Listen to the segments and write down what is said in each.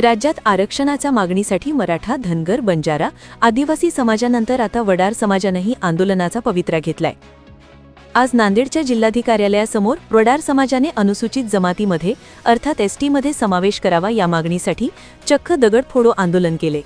राज्यात आरक्षणाच्या मागणीसाठी मराठा धनगर बंजारा आदिवासी समाजानंतर आता वडार समाजानंही आंदोलनाचा पवित्रा घेतलाय. आज नांदेडच्या जिल्हाधिकार्यालयासमोर वडार समाजाने अनुसूचित जमातीमध्ये अर्थात एसटीमध्ये समावेश करावा या मागणीसाठी चक्क दगड फोडो आंदोलन केले.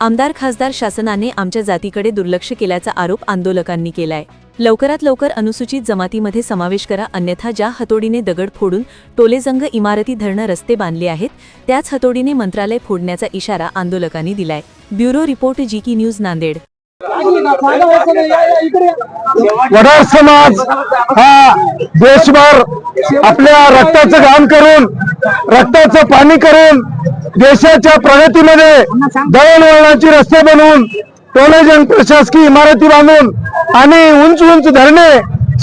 आमदार खासदार शासनाने आमच्या जातीकडे दुर्लक्ष केल्याचा आरोप आंदोलकांनी केलाय. लवकरात लवकर अनुसूचित जमातीमध्ये समावेश करा अन्यथा ज्या हतोडीने दगड फोडून टोलेजंग इमारती धरणं रस्ते बांधले आहेत त्याच हतोडीने मंत्रालय फोडण्याचा इशारा आंदोलकांनी दिलाय. ब्युरो रिपोर्ट जी की न्यूज नांदेड. वडार समाज हा देशभर आपल्या रक्ताचं घाम करून रक्ताचं पाणी करून देशाच्या प्रगतीमध्ये दळणवळणाची रस्ते बनवून टोलेजंग प्रशासकीय इमारती बांधून आणि उंच उंच धरणे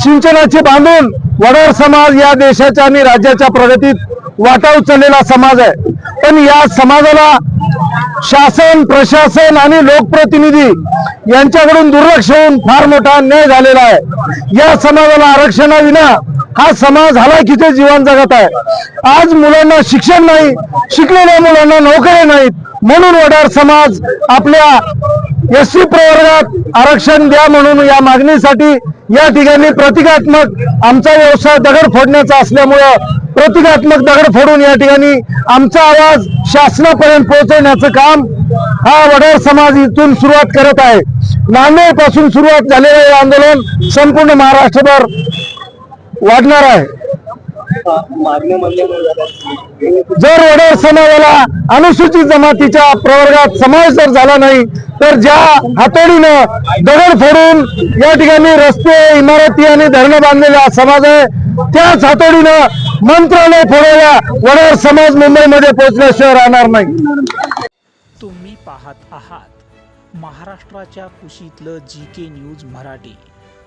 सिंचनाची बांधून वडार समाज या देशाच्या आणि राज्याच्या प्रगतीत वाटा उचललेला समाज आहे. पण या समाजाला शासन प्रशासन आणि लोकप्रतिनिधी यांच्याकडून दुर्लक्ष होऊन फार मोठा अन्याय झालेला आहे. या समाजाला आरक्षणाविना हा समाज हलाखीचे जीवन जगत आहे. आज मुलांना शिक्षण नाही शिकलेल्या मुलांना नोकऱ्या नाहीत. म्हणून वडार समाज आपल्या एस सी प्रवर्गात आरक्षण द्या म्हणून या मागणीसाठी या ठिकाणी प्रतिकात्मक आमचा व्यवसाय दगड फोडण्याचा असल्यामुळं प्रतिकात्मक दगड फोडून या ठिकाणी आमचा आवाज शासनापर्यंत पोहोचवण्याचं काम हा वडार समाज इथून सुरुवात करत आहे. नांदेडपासून सुरुवात झालेलं हे आंदोलन संपूर्ण महाराष्ट्रभर वाढणार आहे. जर वडार समाजाला अनुसूचित जमातीच्या प्रवर्गात समावेश जर झाला नाही तर ज्या हातोडीनं दगड फोडून या ठिकाणी रस्ते इमारती आणि धरणं बांधलेला समाज आहे त्याच हातोडीनं मंत्रालय फोडायला वडार समाज मुंबईमध्ये पोहोचल्याशिवाय राहणार नाही. तुम्ही पाहत आहात महाराष्ट्राच्या कुशीतलं जी के न्यूज मराठी.